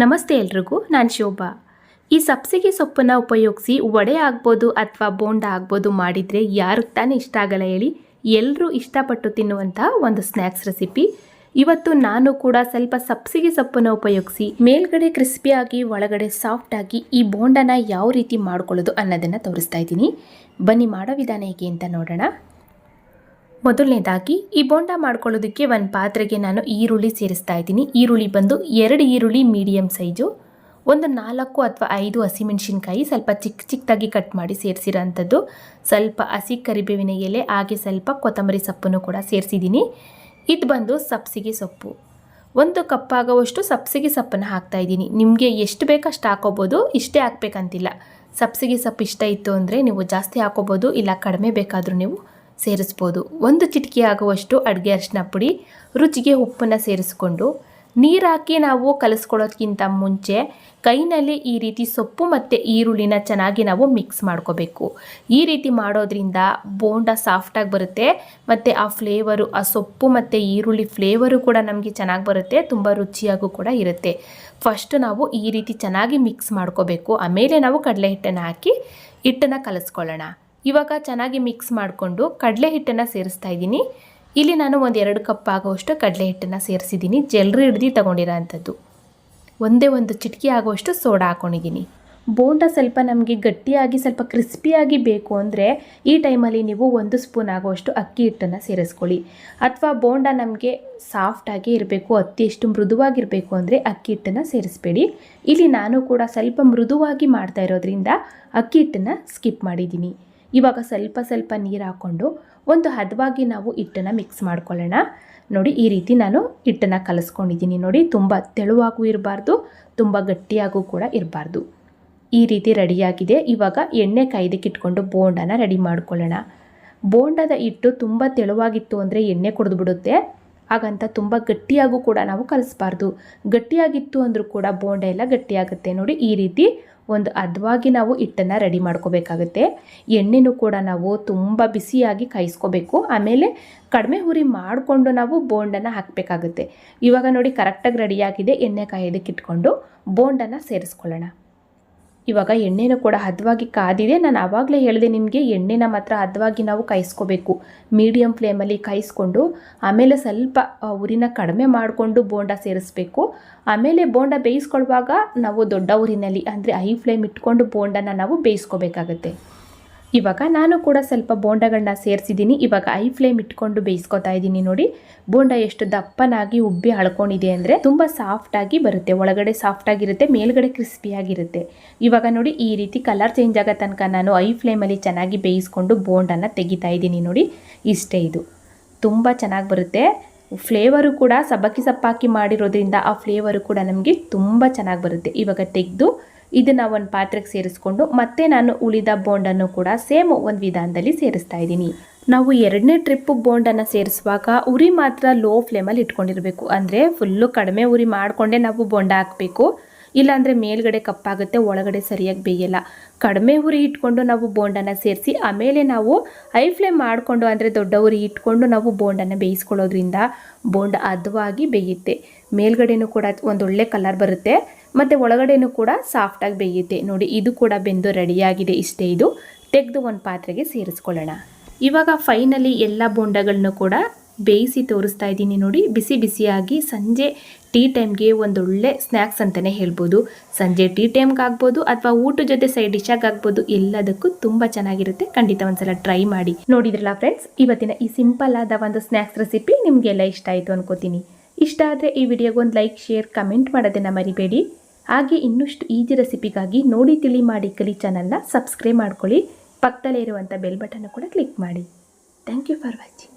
ನಮಸ್ತೆ ಎಲ್ರಿಗೂ, ನಾನು ಶೋಭಾ. ಈ ಸಬ್ಸಿಗೆ ಸೊಪ್ಪನ್ನು ಉಪಯೋಗಿಸಿ ವಡೆ ಆಗ್ಬೋದು ಅಥವಾ ಬೋಂಡ ಆಗ್ಬೋದು ಮಾಡಿದರೆ ಯಾರಿಗೆ ತಾನೇ ಇಷ್ಟ ಆಗಲ್ಲ ಹೇಳಿ ಎಲ್ಲರೂ ಇಷ್ಟಪಟ್ಟು ತಿನ್ನುವಂಥ ಒಂದು ಸ್ನ್ಯಾಕ್ಸ್ ರೆಸಿಪಿ. ಇವತ್ತು ನಾನು ಕೂಡ ಸ್ವಲ್ಪ ಸಬ್ಸಿಗೆ ಸೊಪ್ಪನ್ನು ಉಪಯೋಗಿಸಿ ಮೇಲ್ಗಡೆ ಕ್ರಿಸ್ಪಿಯಾಗಿ ಒಳಗಡೆ ಸಾಫ್ಟಾಗಿ ಈ ಬೋಂಡನ ಯಾವ ರೀತಿ ಮಾಡ್ಕೊಳ್ಳೋದು ಅನ್ನೋದನ್ನು ತೋರಿಸ್ತಾ ಇದ್ದೀನಿ. ಬನ್ನಿ ಮಾಡೋ ವಿಧಾನ ಹೇಗೆ ಅಂತ ನೋಡೋಣ. ಮೊದಲನೇದಾಗಿ, ಈ ಬೋಂಡ ಮಾಡ್ಕೊಳ್ಳೋದಕ್ಕೆ ಒಂದು ಪಾತ್ರೆಗೆ ನಾನು ಈರುಳ್ಳಿ ಸೇರಿಸ್ತಾ ಇದ್ದೀನಿ. ಈರುಳ್ಳಿ ಬಂದು ಎರಡು ಈರುಳ್ಳಿ ಮೀಡಿಯಮ್ ಸೈಜು, ಒಂದು ನಾಲ್ಕು ಅಥವಾ ಐದು ಹಸಿಮೆಣಸಿನ್ಕಾಯಿ ಸ್ವಲ್ಪ ಚಿಕ್ಕ ಚಿಕ್ಕದಾಗಿ ಕಟ್ ಮಾಡಿ ಸೇರಿಸಿರೋಂಥದ್ದು. ಸ್ವಲ್ಪ ಹಸಿ ಕರಿಬೇವಿನ ಎಲೆ, ಹಾಗೆ ಸ್ವಲ್ಪ ಕೊತ್ತಂಬರಿ ಸೊಪ್ಪನ್ನು ಕೂಡ ಸೇರಿಸಿದ್ದೀನಿ. ಇದು ಬಂದು ಸಬ್ಸಿಗೆ ಸೊಪ್ಪು. ಒಂದು ಕಪ್ ಆಗೋವಷ್ಟು ಸಬ್ಸಿಗೆ ಸೊಪ್ಪನ್ನು ಹಾಕ್ತಾ ಇದ್ದೀನಿ. ನಿಮಗೆ ಎಷ್ಟು ಬೇಕಷ್ಟು ಹಾಕೋಬೋದು, ಇಷ್ಟೇ ಹಾಕ್ಬೇಕಂತಿಲ್ಲ. ಸಬ್ಸಿಗೆ ಸೊಪ್ಪು ಇಷ್ಟ ಇತ್ತು ಅಂದರೆ ನೀವು ಜಾಸ್ತಿ ಹಾಕೋಬೋದು, ಇಲ್ಲ ಕಡಿಮೆ ಬೇಕಾದರೂ ನೀವು ಸೇರಿಸ್ಬೋದು. ಒಂದು ಚಿಟಿಕೆ ಆಗುವಷ್ಟು ಅಡುಗೆ ಅರಿಶಿನ ಪುಡಿ, ರುಚಿಗೆ ಉಪ್ಪನ್ನು ಸೇರಿಸ್ಕೊಂಡು, ನೀರು ಹಾಕಿ ನಾವು ಕಲಿಸ್ಕೊಳ್ಳೋದಕ್ಕಿಂತ ಮುಂಚೆ ಕೈನಲ್ಲಿ ಈ ರೀತಿ ಸೊಪ್ಪು ಮತ್ತು ಈರುಳ್ಳಿನ ಚೆನ್ನಾಗಿ ನಾವು ಮಿಕ್ಸ್ ಮಾಡ್ಕೋಬೇಕು. ಈ ರೀತಿ ಮಾಡೋದ್ರಿಂದ ಬೋಂಡ ಸಾಫ್ಟಾಗಿ ಬರುತ್ತೆ ಮತ್ತು ಆ ಫ್ಲೇವರು ಆ ಸೊಪ್ಪು ಮತ್ತು ಈರುಳ್ಳಿ ಫ್ಲೇವರು ಕೂಡ ನಮಗೆ ಚೆನ್ನಾಗಿ ಬರುತ್ತೆ, ತುಂಬ ರುಚಿಯಾಗೂ ಕೂಡ ಇರುತ್ತೆ. ಫಸ್ಟ್ ನಾವು ಈ ರೀತಿ ಚೆನ್ನಾಗಿ ಮಿಕ್ಸ್ ಮಾಡ್ಕೋಬೇಕು. ಆಮೇಲೆ ನಾವು ಕಡಲೆ ಹಿಟ್ಟನ್ನು ಹಾಕಿ ಹಿಟ್ಟನ್ನು ಕಲಿಸ್ಕೊಳ್ಳೋಣ. ಇವಾಗ ಚೆನ್ನಾಗಿ ಮಿಕ್ಸ್ ಮಾಡಿಕೊಂಡು ಕಡಲೆ ಹಿಟ್ಟನ್ನು ಸೇರಿಸ್ತಾ ಇದ್ದೀನಿ. ಇಲ್ಲಿ ನಾನು ಒಂದು ಎರಡು ಕಪ್ ಆಗೋಷ್ಟು ಕಡಲೆ ಹಿಟ್ಟನ್ನು ಸೇರಿಸಿದ್ದೀನಿ. ಜಲ್ರಿ ಹಿಡ್ದು ತಗೊಂಡಿರೋ ಅಂಥದ್ದು ಒಂದೇ ಒಂದು ಚಿಟಕಿ ಆಗುವಷ್ಟು ಸೋಡಾ ಹಾಕ್ಕೊಂಡಿದ್ದೀನಿ ಬೋಂಡ ಸ್ವಲ್ಪ ನಮಗೆ ಗಟ್ಟಿಯಾಗಿ, ಸ್ವಲ್ಪ ಕ್ರಿಸ್ಪಿಯಾಗಿ ಬೇಕು ಅಂದರೆ ಈ ಟೈಮಲ್ಲಿ ನೀವು ಒಂದು ಸ್ಪೂನ್ ಆಗುವಷ್ಟು ಅಕ್ಕಿ ಹಿಟ್ಟನ್ನು ಸೇರಿಸ್ಕೊಳ್ಳಿ. ಅಥವಾ ಬೋಂಡ ನಮಗೆ ಸಾಫ್ಟಾಗಿ ಇರಬೇಕು ಅತಿ ಎಷ್ಟು ಮೃದುವಾಗಿರಬೇಕು ಅಂದರೆ ಅಕ್ಕಿ ಹಿಟ್ಟನ್ನು ಸೇರಿಸ್ಬೇಡಿ. ಇಲ್ಲಿ ನಾನು ಕೂಡ ಸ್ವಲ್ಪ ಮೃದುವಾಗಿ ಮಾಡ್ತಾ ಇರೋದ್ರಿಂದ ಅಕ್ಕಿ ಹಿಟ್ಟನ್ನು ಸ್ಕಿಪ್ ಮಾಡಿದ್ದೀನಿ. ಇವಾಗ ಸ್ವಲ್ಪ ಸ್ವಲ್ಪ ನೀರು ಹಾಕ್ಕೊಂಡು ಒಂದು ಹದವಾಗಿ ನಾವು ಹಿಟ್ಟನ್ನು ಮಿಕ್ಸ್ ಮಾಡ್ಕೊಳ್ಳೋಣ. ನೋಡಿ, ಈ ರೀತಿ ನಾನು ಹಿಟ್ಟನ್ನು ಕಲಿಸ್ಕೊಂಡಿದ್ದೀನಿ. ನೋಡಿ, ತುಂಬ ತೆಳುವಾಗೂ ಇರಬಾರ್ದು, ತುಂಬ ಗಟ್ಟಿಯಾಗೂ ಕೂಡ ಇರಬಾರ್ದು. ಈ ರೀತಿ ರೆಡಿಯಾಗಿದೆ ಇವಾಗ ಎಣ್ಣೆ ಕಾಯ್ದಕ್ಕೆ ಇಟ್ಕೊಂಡು ಬೋಂಡನ ರೆಡಿ ಮಾಡ್ಕೊಳ್ಳೋಣ. ಬೋಂಡದ ಹಿಟ್ಟು ತುಂಬ ತೆಳುವಾಗಿತ್ತು ಅಂದರೆ ಎಣ್ಣೆ ಕುಡಿದು ಬಿಡುತ್ತೆ. ಹಾಗಂತ ತುಂಬ ಗಟ್ಟಿಯಾಗೂ ಕೂಡ ನಾವು ಕಲಿಸ್ಬಾರ್ದು. ಗಟ್ಟಿಯಾಗಿತ್ತು ಅಂದರೂ ಕೂಡ ಬೋಂಡ ಎಲ್ಲ ಗಟ್ಟಿಯಾಗುತ್ತೆ. ನೋಡಿ, ಈ ರೀತಿ ಒಂದು ಅದ್ವಾಗಿ ನಾವು ಹಿಟ್ಟನ್ನು ರೆಡಿ ಮಾಡ್ಕೋಬೇಕಾಗುತ್ತೆ. ಎಣ್ಣೆನೂ ಕೂಡ ನಾವು ತುಂಬ ಬಿಸಿಯಾಗಿ ಕಾಯಿಸ್ಕೋಬೇಕು. ಆಮೇಲೆ ಕಡಿಮೆ ಹುರಿ ಮಾಡಿಕೊಂಡು ನಾವು ಬೋಂಡನ್ನು ಹಾಕಬೇಕಾಗುತ್ತೆ. ಇವಾಗ ನೋಡಿ ಕರೆಕ್ಟಾಗಿ ರೆಡಿಯಾಗಿದೆ ಎಣ್ಣೆ ಕಾಯೋದಕ್ಕೆ ಇಟ್ಕೊಂಡು ಬೋಂಡನ್ನು ಸೇರಿಸ್ಕೊಳ್ಳೋಣ. ಇವಾಗ ಎಣ್ಣೆನೂ ಕೂಡ ಹದವಾಗಿ ಕಾದಿದೆ. ನಾನು ಆವಾಗಲೇ ಹೇಳಿದೆ ನಿಮಗೆ, ಎಣ್ಣೆನ ಮಾತ್ರ ಹದವಾಗಿ ನಾವು ಕಾಯಿಸ್ಕೋಬೇಕು. ಮೀಡಿಯಮ್ ಫ್ಲೇಮಲ್ಲಿ ಕಾಯಿಸ್ಕೊಂಡು, ಆಮೇಲೆ ಸ್ವಲ್ಪ ಉರಿನ ಕಡಿಮೆ ಮಾಡಿಕೊಂಡು ಬೋಂಡ ಸೇರಿಸ್ಬೇಕು. ಆಮೇಲೆ ಬೋಂಡ ಬೇಯಿಸ್ಕೊಳ್ಳುವಾಗ ನಾವು ದೊಡ್ಡ ಊರಿನಲ್ಲಿ ಅಂದರೆ ಐ ಫ್ಲೇಮ್ ಇಟ್ಕೊಂಡು ಬೋಂಡನ ನಾವು ಬೇಯಿಸ್ಕೋಬೇಕಾಗತ್ತೆ. ಇವಾಗ ನಾನು ಕೂಡ ಸ್ವಲ್ಪ ಬೋಂಡಗಳನ್ನ ಸೇರಿಸಿದ್ದೀನಿ. ಇವಾಗ ಐ ಫ್ಲೇಮ್ ಇಟ್ಕೊಂಡು ಬೇಯಿಸ್ಕೊತಾ ಇದ್ದೀನಿ ನೋಡಿ. ಬೋಂಡ ಎಷ್ಟು ದಪ್ಪನಾಗಿ ಉಬ್ಬಿ ಹಳ್ಕೊಂಡಿದೆ ಅಂದರೆ ತುಂಬ ಸಾಫ್ಟಾಗಿ ಬರುತ್ತೆ. ಒಳಗಡೆ ಸಾಫ್ಟಾಗಿರುತ್ತೆ ಮೇಲ್ಗಡೆ ಕ್ರಿಸ್ಪಿಯಾಗಿರುತ್ತೆ ಇವಾಗ ನೋಡಿ, ಈ ರೀತಿ ಕಲರ್ ಚೇಂಜ್ ಆಗೋ ತನಕ ನಾನು ಐ ಫ್ಲೇಮಲ್ಲಿ ಚೆನ್ನಾಗಿ ಬೇಯಿಸ್ಕೊಂಡು ಬೋಂಡನ್ನು ತೆಗಿತಾ ಇದ್ದೀನಿ ನೋಡಿ. ಇಷ್ಟೇ ಇದು. ತುಂಬ ಚೆನ್ನಾಗಿ ಬರುತ್ತೆ. ಫ್ಲೇವರು ಕೂಡ ಸಬ್ಬಕ್ಕಿ ಸಪ್ಪಾಕಿ ಮಾಡಿರೋದ್ರಿಂದ ಆ ಫ್ಲೇವರು ಕೂಡ ನಮಗೆ ತುಂಬ ಚೆನ್ನಾಗಿ ಬರುತ್ತೆ. ಇವಾಗ ತೆಗೆದು ಇದನ್ನು ಒಂದು ಪಾತ್ರೆಗೆ ಸೇರಿಸ್ಕೊಂಡು ಮತ್ತೆ ನಾನು ಉಳಿದ ಬೋಂಡನ್ನು ಕೂಡ ಸೇಮ್ ಒಂದು ವಿಧಾನದಲ್ಲಿ ಸೇರಿಸ್ತಾ ಇದ್ದೀನಿ. ನಾವು ಎರಡನೇ ಟ್ರಿಪ್ ಬೋಂಡನ್ನು ಸೇರಿಸುವಾಗ ಉರಿ ಮಾತ್ರ ಲೋ ಫ್ಲೇಮಲ್ಲಿ ಇಟ್ಕೊಂಡಿರಬೇಕು. ಅಂದರೆ ಫುಲ್ಲು ಕಡಿಮೆ ಉರಿ ಮಾಡಿಕೊಂಡೇ ನಾವು ಬೋಂಡ ಹಾಕಬೇಕು. ಇಲ್ಲಾಂದರೆ ಮೇಲ್ಗಡೆ ಕಪ್ಪಾಗುತ್ತೆ, ಒಳಗಡೆ ಸರಿಯಾಗಿ ಬೇಯಲ್ಲ. ಕಡಿಮೆ ಉರಿ ಇಟ್ಕೊಂಡು ನಾವು ಬೋಂಡನ ಸೇರಿಸಿ, ಆಮೇಲೆ ನಾವು ಹೈ ಫ್ಲೇಮ್ ಮಾಡಿಕೊಂಡು ಅಂದರೆ ದೊಡ್ಡ ಉರಿ ಇಟ್ಕೊಂಡು ನಾವು ಬೋಂಡನ್ನು ಬೇಯಿಸ್ಕೊಳ್ಳೋದ್ರಿಂದ ಬೋಂಡ ಹದವಾಗಿ ಬೇಯುತ್ತೆ. ಮೇಲ್ಗಡೆನೂ ಕೂಡ ಒಂದೊಳ್ಳೆ ಕಲರ್ ಬರುತ್ತೆ, ಮತ್ತು ಒಳಗಡೆನೂ ಕೂಡ ಸಾಫ್ಟಾಗಿ ಬೇಯುತ್ತೆ. ನೋಡಿ, ಇದು ಕೂಡ ಬೆಂದು ರೆಡಿಯಾಗಿದೆ ಇಷ್ಟೇ ಇದು. ತೆಗೆದು ಒಂದು ಪಾತ್ರೆಗೆ ಸೇರಿಸ್ಕೊಳ್ಳೋಣ. ಇವಾಗ ಫೈನಲಿ ಎಲ್ಲ ಬೋಂಡಗಳನ್ನೂ ಕೂಡ ಬೇಯಿಸಿ ತೋರಿಸ್ತಾ ಇದ್ದೀನಿ ನೋಡಿ. ಬಿಸಿ ಬಿಸಿಯಾಗಿ ಸಂಜೆ ಟೀ ಟೈಮ್ಗೆ ಒಂದೊಳ್ಳೆ ಸ್ನ್ಯಾಕ್ಸ್ ಅಂತಲೇ ಹೇಳ್ಬೋದು. ಸಂಜೆ ಟೀ ಟೈಮ್ಗೆ ಆಗ್ಬೋದು ಅಥವಾ ಊಟ ಜೊತೆ ಸೈಡ್ ಡಿಶಾಗಿ ಆಗ್ಬೋದು, ಎಲ್ಲದಕ್ಕೂ ತುಂಬ ಚೆನ್ನಾಗಿರುತ್ತೆ. ಖಂಡಿತ ಒಂದ್ಸಲ ಟ್ರೈ ಮಾಡಿ. ನೋಡಿದ್ರಲ್ಲ ಫ್ರೆಂಡ್ಸ್ ಇವತ್ತಿನ ಈ ಸಿಂಪಲ್ ಆದ ಒಂದು ಸ್ನ್ಯಾಕ್ಸ್ ರೆಸಿಪಿ ನಿಮಗೆಲ್ಲ ಇಷ್ಟ ಆಯಿತು ಅನ್ಕೋತೀನಿ. ಇಷ್ಟ ಆದರೆ ಈ ವಿಡಿಯೋಗೊಂದು ಲೈಕ್ ಶೇರ್ ಕಮೆಂಟ್ ಮಾಡೋದನ್ನು ಮರಿಬೇಡಿ. ಹಾಗೆ ಇನ್ನಷ್ಟು ಈಜಿ ರೆಸಿಪಿಗಾಗಿ ನೋಡಿ ತಿಳಿ ಮಾಡಿ ಕಲಿ ಚಾನಲ್ನ ಸಬ್ಸ್ಕ್ರೈಬ್ ಮಾಡ್ಕೊಳ್ಳಿ. ಪಕ್ಕದಲ್ಲೇ ಇರುವಂಥ ಬೆಲ್ ಬಟನ್ ಕೂಡ ಕ್ಲಿಕ್ ಮಾಡಿ. Thank you for watching